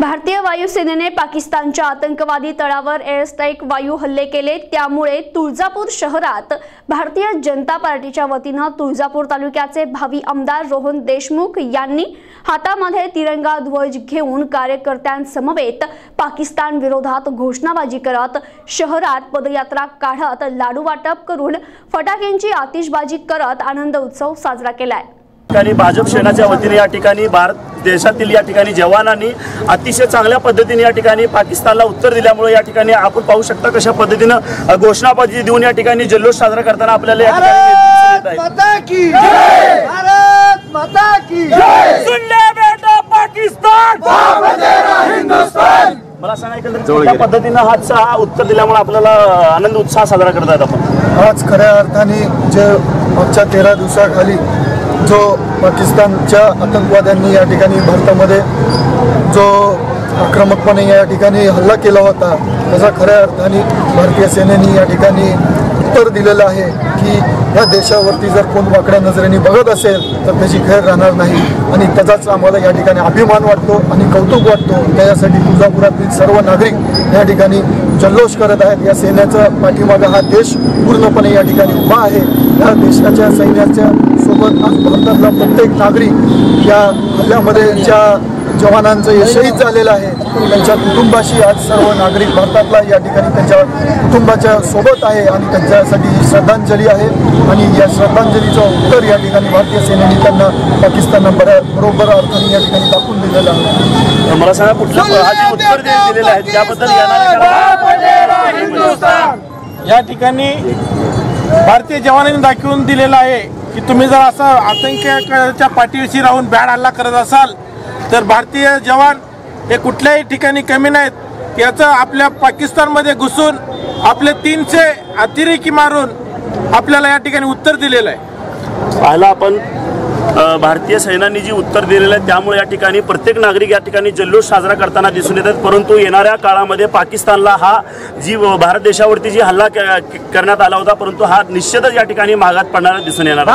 भारतीय वायुसेनेने पाकिस्तानच्या आतंकवादी तळावर एअर स्ट्राईक वायू हल्ले केले. त्यामुळे तुळजापूर शहरात भारतीय जनता पार्टीच्या वतीनं तुळजापूर तालुक्याचे भावी आमदार रोहन देशमुख यांनी हातामध्ये तिरंगा ध्वज घेऊन कार्यकर्त्यांसमवेत पाकिस्तान विरोधात घोषणाबाजी करत शहरात पदयात्रा काढत लाडू वाटप करून फटाक्यांची आतिषबाजी करत आनंद उत्सव साजरा केलाय. ठिकाणी भाजप सेनाच्या वतीने या ठिकाणी भारत देशातील या ठिकाणी जवानांनी अतिशय चांगल्या पद्धतीने या ठिकाणी पाकिस्तानला उत्तर दिल्यामुळे या ठिकाणी आपण पाहू शकता कशा पद्धतीनं घोषणाबाजी देऊन या ठिकाणी जल्लोष साजरा करताना आपल्याला या ठिकाणी दिसून येत भारत आहे. माता की भारत माता की सुन ले बेटा पाकिस्तान! हिंदुस्तान! मला सांगा एकंदरीत कुठल्या पद्धतीनं हाच हा उत्तर दिल्यामुळे आपल्याला आनंद उत्साह साजरा करतायत आपण? आज खऱ्या अर्थाने जे मागच्या तेरा दिवसाखाली जो पाकिस्तानच्या आतंकवाद्यांनी या ठिकाणी भारतामध्ये जो आक्रमकपणे या ठिकाणी हल्ला केला होता त्याचा खऱ्या अर्थाने भारतीय सेनेने या ठिकाणी उत्तर दिलेलं आहे की या देशावरती जर कोण वाकड्या नजरेने बघत असेल तर त्याची खैर राहणार नाही. आणि त्याचाच आम्हाला या ठिकाणी अभिमान वाटतो आणि कौतुक वाटतो. त्याच्यासाठी तुळजापुरातील सर्व नागरिक या ठिकाणी जल्लोष करत आहेत. या सेनेचा पाठीमागा हा देश पूर्णपणे या ठिकाणी उभा आहे. या देशाच्या सैन्याच्या सोबत आज भारतातला प्रत्येक नागरिक या हल्ल्यामध्ये ज्या जवानांचं हे शहीद झालेलं आहे. त्यांच्या कुटुंबाशी आज सर्व नागरिक भारतातला या ठिकाणी त्यांच्या कुटुंबाच्या सोबत आहे आणि त्यांच्यासाठी ही श्रद्धांजली आहे. आणि या श्रद्धांजलीचं उत्तर या ठिकाणी भारतीय सेनेने त्यांना पाकिस्ताननं बऱ्या बरोबर अर्थाने या ठिकाणी दाखवून दिलेलं आहे. तर मला सांगा कुठल्या हा जे उत्तर दे- दिलेलं आहे. त्याबद्दल या ठिकाणी भारतीय जवानांनी दाखवून दिलेलं आहे की तुम्ही जर असं आतंकाच्या पाठीशी राहून बॅड हल्ला करत असाल तर भारतीय जवान हे कुठल्याही ठिकाणी कमी नाहीत. याचं आपल्या पाकिस्तानमध्ये घुसून आपले तीनशे अतिरेकी मारून आपल्याला या ठिकाणी उत्तर दिलेलं आहे. पाहिला आपण भारतीय सैन्याने जी उत्तर दिलेलं आहे त्यामुळे या ठिकाणी प्रत्येक नागरिक या ठिकाणी जल्लोष साजरा करताना दिसून येतात. परंतु येणाऱ्या काळामध्ये पाकिस्तानला हा जी भारत देशावरती जी हल्ला करण्यात आला होता परंतु हा निश्चितच या ठिकाणी महागात पडणारा दिसून येणार